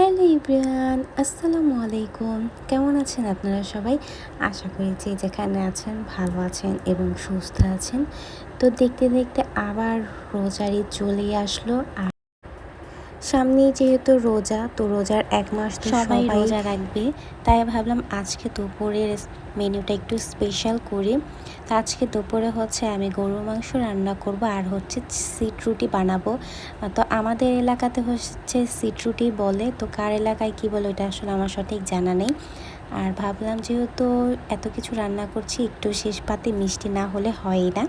Hello ইব্রিয়ান আসসালামু আলাইকুম। কেমন আছেন আপনারা সবাই? আশা করি যে যেখানে আছেন ভালো আছেন এবং সুস্থ আছেন। তো দেখতে দেখতে আবার রোজারি চলে আসলো। আর সামনেই যেহেতু রোজা তো রোজার এক মাস তো সবাই রোজা রাখবে। তাই ভাবলাম আজকে দুপুরের মেনুটা একটু স্পেশাল করি। তো আজকে দুপুরে হচ্ছে আমি গরুর মাংস রান্না করব আর হচ্ছে সিট রুটি বানাবো। তো আমাদের এলাকাতে হচ্ছে সিট রুটি বলে তো কার এলাকায় কি বলে ওটা আসলে আমার সঠিক জানা নেই। আর ভাবলাম যেহেতু এত কিছু রান্না করছি একটু শেষ পাতে মিষ্টি না হলে হয়ই না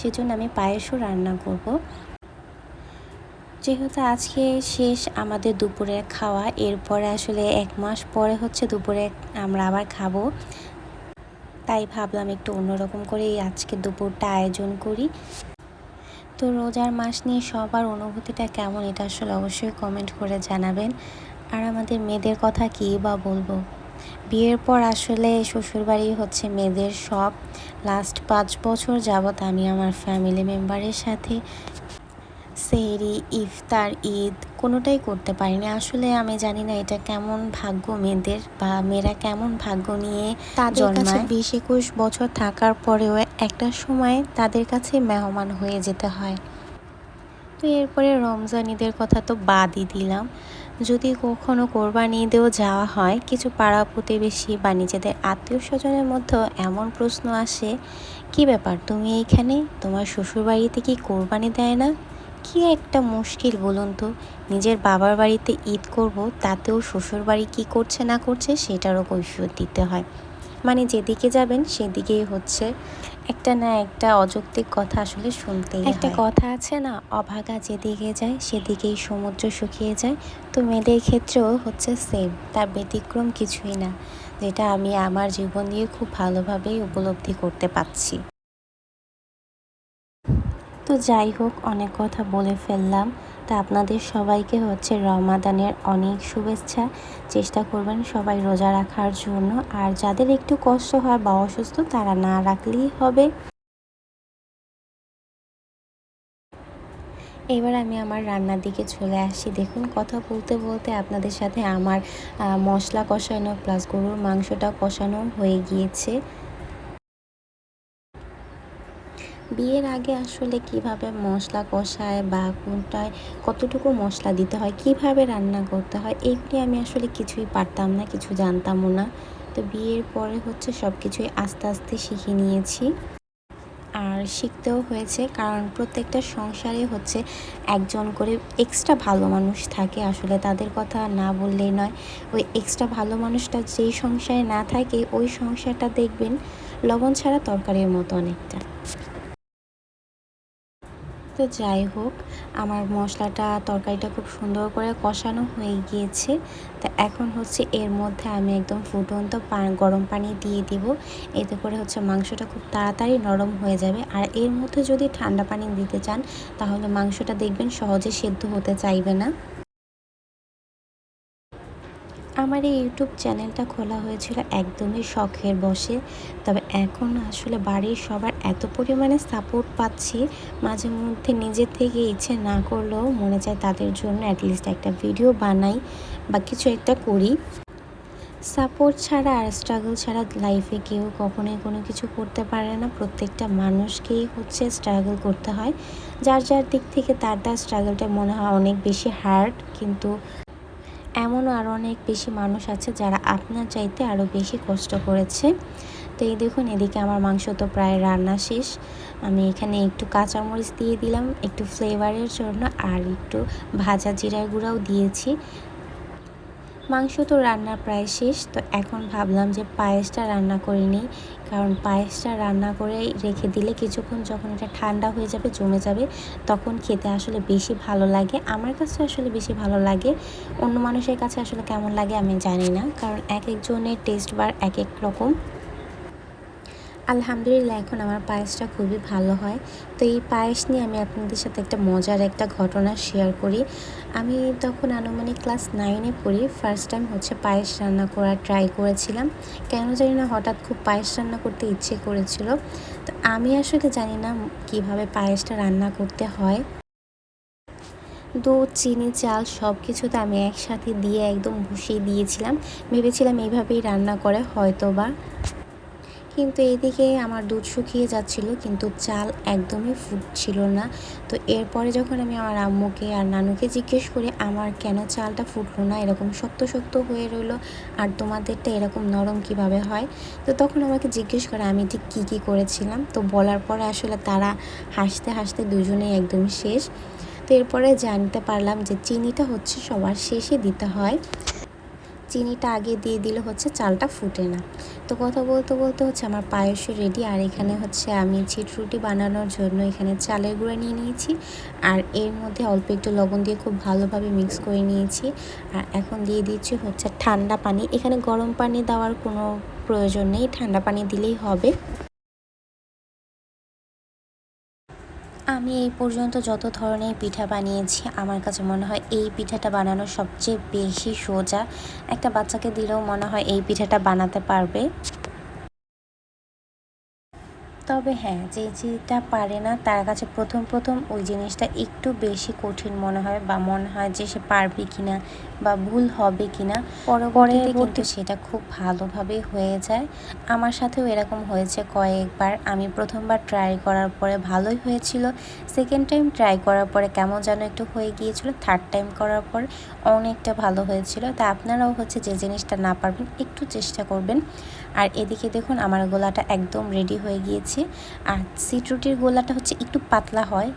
সেজন্য আমি পায়েসও রান্না করব। যেহেতু আজকে শেষ আমাদের দুপুরের খাওয়া, এরপরে আসলে এক মাস পরে হচ্ছে দুপুরে আমরা আবার খাব। তাই ভাবলাম একটু অন্যরকম করে আজকে দুপুরটা আয়োজন করি। তো রোজার মাস নিয়ে সবার অনুভূতিটা কেমন এটা আসলে অবশ্যই কমেন্ট করে জানাবেন। আর আমাদের মেয়েদের কথা কী বা বলব? বিয়ের পর আসলে শ্বশুরবাড়ি হচ্ছে মেয়েদের সব। লাস্ট পাঁচ বছর যাবৎ আমি আমার ফ্যামিলি মেম্বারের সাথে সেহরি ইফতার ঈদ কোনোটাই করতে পারিনি। আসলে আমি জানি না এটা কেমন ভাগ্য মেয়েদের বা মেয়েরা কেমন ভাগ্য নিয়ে তাদের কাছে বিশ একুশ বছর থাকার পরেও একটা সময় তাদের কাছে মেহমান হয়ে যেতে হয়। তো এরপরে রমজান ঈদের কথা তো বাদই দিলাম। যদি কখনো কোরবানি ঈদেও যাওয়া হয় কিছু পাড়া প্রতিবেশী বা নিজেদের আত্মীয় স্বজনের মধ্যেও এমন প্রশ্ন আসে কি ব্যাপার? তুমি এইখানে? তোমার শ্বশুরবাড়িতে কি কোরবানি দেয় না? কি একটা মুশকিল বলুন তো? নিজের বাবার বাড়িতে ঈদ করব তাতেও শ্বশুর বাড়ি কী করছে না করছে সেটারও কৈফিয়ত দিতে হয়। মানে যেদিকে যাবেন সেদিকেই হচ্ছে একটা না একটা অযৌক্তিক কথা আসলে শুনতেই একটা কথা আছে না অভাগা যেদিকে যায় সেদিকেই সমুদ্র শুকিয়ে যায়। তো মেয়েদের ক্ষেত্রেও হচ্ছে সেম তার ব্যতিক্রম কিছুই না যেটা আমি আমার জীবন দিয়ে খুব ভালোভাবেই উপলব্ধি করতে পারছি। তো যাই হোক, অনেক কথা বলে ফেললাম। তা আপনাদের সবাইকে হচ্ছে রমাদানের অনেক শুভেচ্ছা। চেষ্টা করবেন সবাই রোজা রাখার জন্য। আর যাদের একটু কষ্ট হয় বা অসুস্থ, তারা না রাখলেই হবে। এবার আমি আমার রান্নার দিকে চলে আসি। দেখুন, কথা বলতে বলতে আপনাদের সাথে আমার মশলা কষানো প্লাস গরুর মাংসটা কষানো হয়ে গিয়েছে। বিয়ের আগে আসলে কীভাবে মশলা কষায় বা কোনটায় কতটুকু মশলা দিতে হয়, কীভাবে রান্না করতে হয় এইগুলি আমি আসলে কিছুই পারতাম না, কিছু জানতামও না। তো বিয়ের পরে হচ্ছে সব কিছুই আস্তে আস্তে শিখে নিয়েছি। আর শিখতেও হয়েছে, কারণ প্রত্যেকটা সংসারে হচ্ছে একজন করে এক্সট্রা ভালো মানুষ থাকে, আসলে তাদের কথা না বললেই নয়। ওই এক্সট্রা ভালো মানুষটা যেই সংসারে না থাকে, ওই সংসারটা দেখবেন লবণ ছাড়া তরকারির মতো অনেকটা। তো যাই হোক, আমার মশলাটা, তরকারিটা খুব সুন্দর করে কষানো হয়ে গিয়েছে। তো এখন হচ্ছে এর মধ্যে আমি একদম ফুটন্ত গরম পানি দিয়ে দিব। এতে করে হচ্ছে মাংসটা খুব তাড়াতাড়ি নরম হয়ে যাবে। আর এর মধ্যে যদি ঠান্ডা পানি দিতে চান, তাহলে মাংসটা দেখবেন সহজে সেদ্ধ হতে চাইবে না। আমার এই ইউটিউব চ্যানেলটা খোলা হয়েছিল একদমই শখের বসে তবে এখন আসলে বাড়ির সবার এত পরিমাণে সাপোর্ট পাচ্ছি, মাঝে মধ্যে নিজের থেকে ইচ্ছে না করলেও মনে চায় তাদের জন্য অ্যাটলিস্ট একটা ভিডিও বানাই বা কিছু একটা করি। সাপোর্ট ছাড়া আর স্ট্রাগল ছাড়া লাইফে কেউ কখনোই কোনো কিছু করতে পারে না। প্রত্যেকটা মানুষকেই হচ্ছে স্ট্রাগল করতে হয়। যার যার দিক থেকে তার তার স্ট্রাগলটা মনে হয় অনেক বেশি হার্ড কিন্তু এমনও আরও অনেক বেশি মানুষ আছে যারা আপনার চাইতে আরও বেশি কষ্ট করেছে। তো এই দেখুন, এদিকে আমার মাংস তো প্রায় রান্না শেষ। আমি এখানে একটু কাঁচামরিচ দিয়ে দিলাম, একটু ফ্লেভারের জন্য আর একটু ভাজা জিরার গুঁড়াও দিয়েছি। মাংস তো রান্না প্রায় শেষ, তো এখন ভাবলাম যে পায়েসটা রান্না করে নিই। কারণ পায়েসটা রান্না করে রেখে দিলে কিছুক্ষণ যখন এটা ঠান্ডা হয়ে যাবে, জমে যাবে, তখন খেতে আসলে বেশি ভালো লাগে। আমার কাছে আসলে বেশি ভালো লাগে। অন্য মানুষের কাছে আসলে কেমন লাগে আমি জানি না। কারণ এক একজনের টেস্ট বার এক এক রকম। আলহামদুলিল্লাহ, এখন আমার পায়েসটা খুবই ভালো হয়। তো এই পায়েস নিয়ে আমি আপনাদের সাথে একটা মজার একটা ঘটনা শেয়ার করি। আমি তখন আনুমানিক ক্লাস নাইনে পড়ি। ফার্স্ট টাইম হচ্ছে পায়েস রান্না করার ট্রাই করেছিলাম। কেন জানি না, হঠাৎ খুব পায়েস রান্না করতে ইচ্ছে করেছিল। তো আমি আসলে জানি না কীভাবে পায়েসটা রান্না করতে হয়। দুধ, চিনি, চাল সব কিছুতে আমি একসাথে দিয়ে একদম বসিয়ে দিয়েছিলাম। ভেবেছিলাম এইভাবেই রান্না করে হয়তো বা কিন্তু এইদিকে আমার দুধ শুকিয়ে যাচ্ছিল, কিন্তু চাল একদমই ফুটছিল না। তো এরপরে যখন আমি আমার আম্মুকে আর নানুকে জিজ্ঞেস করি, আমার কেন চালটা ফুটলো না? এরকম শক্ত শক্ত হয়ে রইল, আর তোমাদেরটা এরকম নরম কীভাবে হয়? তো তখন আমাকে জিজ্ঞেস করে, আমি ঠিক কী কী করেছিলাম? তো বলার পরে আসলে তারা হাসতে হাসতে দুজনেই একদম শেষ। তো এরপরে জানতে পারলাম যে, চিনিটা হচ্ছে সবার শেষে দিতে হয়। চিনিটা আগে দিয়ে দিলে হচ্ছে চালটা ফুটে না। তো কথা বলতে বলতে হচ্ছে আমার পায়েসও রেডি আর এখানে হচ্ছে আমি ছিটরুটি বানানোর জন্য এখানে চালের গুঁড়া নিয়ে নিয়েছি। আর এর মধ্যে অল্প একটু লবণ দিয়ে খুব ভালোভাবে মিক্স করে নিয়েছি। আর এখন দিয়ে দিচ্ছি হচ্ছে ঠান্ডা পানি। এখানে গরম পানি দেওয়ার কোনো প্রয়োজন নেই, ঠান্ডা পানি দিলেই হবে। আমি এই পর্যন্ত যত ধরনের পিঠা বানিয়েছি, আমার কাছে মনে হয় এই পিঠাটা বানানো সবচেয়ে বেশি সোজা। একটা বাচ্চাকে দিলেও মনে হয় এই পিঠাটা বানাতে পারবে। তবে হ্যাঁ যে যেটা পারে না তার কাছে প্রথম প্রথম ওই জিনিসটা একটু বেশি কঠিন মনে হয় বা মনে হয় যে সে পারবে কিনা বা ভুল হবে কিনা। পরবর্তীতে কিন্তু সেটা খুব ভালোভাবে হয়ে যায়। আমার সাথেও এরকম হয়েছে কয়েকবার। আমি প্রথমবার ট্রাই করার পরে ভালোই হয়েছিল। সেকেন্ড টাইম ট্রাই করার পরে কেমন যেন একটু হয়ে গিয়েছিল। থার্ড টাইম করার পর অনেকটা ভালো হয়েছিল। তা আপনারাও হচ্ছে যে জিনিসটা না পারবেন একটু চেষ্টা করবেন। আর এদিকে দেখুন আমার গোলাটা একদম রেডি হয়ে গিয়েছে। আর সিটরুটির গোলাটা হচ্ছে একটু পাতলা হয়।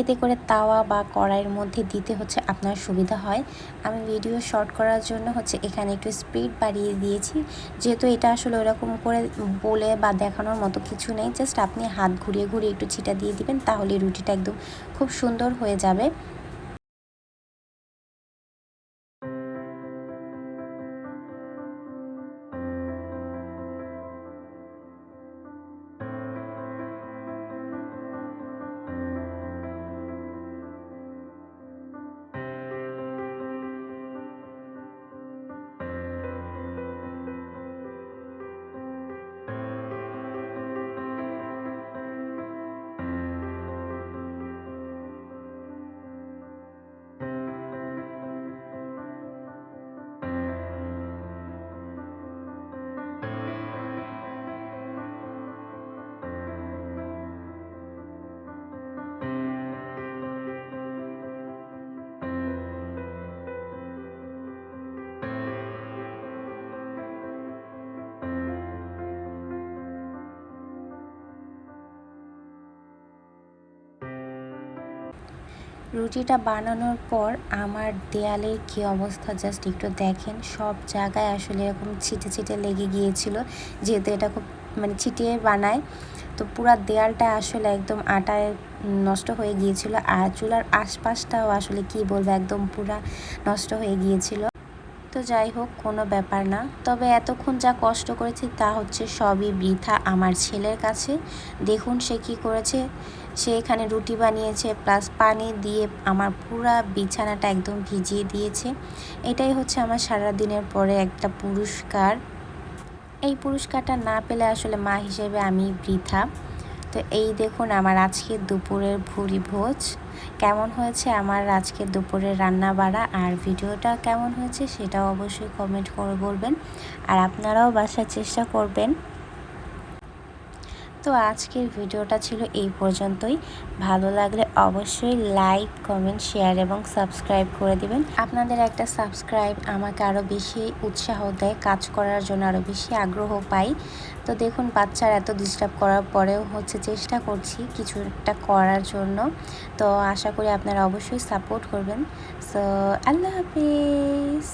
এতে করে তাওয়া বা কড়াইয়ের মধ্যে দিতে হচ্ছে আপনার সুবিধা হয়। আমি ভিডিও শর্ট করার জন্য হচ্ছে এখানে একটু স্পিড বাড়িয়ে দিয়েছি। যেহেতু এটা আসলে ওরকম করে বলে বা দেখানোর মতো কিছু নেই জাস্ট আপনি হাত ঘুরিয়ে ঘুরিয়ে একটু ছিটা দিয়ে দিবেন, তাহলে রুটিটা একদম খুব সুন্দর হয়ে যাবে। রুটিটা বানানোর পর আমার দেয়ালের কী অবস্থা জাস্ট একটু দেখেন। সব জায়গায় আসলে এরকম ছিটে ছিটে লেগে গিয়েছিল, যেহেতু এটা খুব মানে ছিটিয়ে বানায়। তো পুরো দেয়ালটা আসলে একদম আটায় নষ্ট হয়ে গিয়েছিল আর চুলার আশপাশটাও আসলে কি বলব, একদম পুরা নষ্ট হয়ে গিয়েছিল। তো যাই হোক, কোনো ব্যাপার না। তবে এতক্ষণ যা কষ্ট করেছি তা হচ্ছে সবই বৃথা আমার ছেলের কাছে। দেখুন সে কি করেছে। সে এখানে রুটি বানিয়েছে প্লাস পানি দিয়ে আমার পুরা বিছানাটা একদম ভিজিয়ে দিয়েছে। এটাই হচ্ছে আমার সারা দিনের পরে একটা পুরস্কার। এই পুরস্কারটা না পেলে আসলে মা হিসেবে আমি বৃথা। তো এই দেখুন আমার আজকে দুপুরের ভুরি ভোজ কেমন হয়েছে আমার আজকে দুপুরের রান্না বাড়া আর ভিডিওটা কেমন হয়েছে সেটাও অবশ্যই কমেন্ট করে বলবেন। আর আপনারাও বাসার চেষ্টা করবেন। তো আজকের ভিডিওটা ছিল এই পর্যন্তই। ভালো লাগলে অবশ্যই লাইক, কমেন্ট, শেয়ার এবং সাবস্ক্রাইব করে দিবেন। আপনাদের একটা সাবস্ক্রাইব আমাকে আরও বেশি উৎসাহ দেয়, কাজ করার জন্য আরও বেশি আগ্রহ পাই। তো দেখুন, বাচ্চার এত ডিস্টার্ব করার পরেও হচ্ছে চেষ্টা করছি কিছু একটা করার জন্য। তো আশা করি আপনারা অবশ্যই সাপোর্ট করবেন। সো আল্লাহ হাফিজ।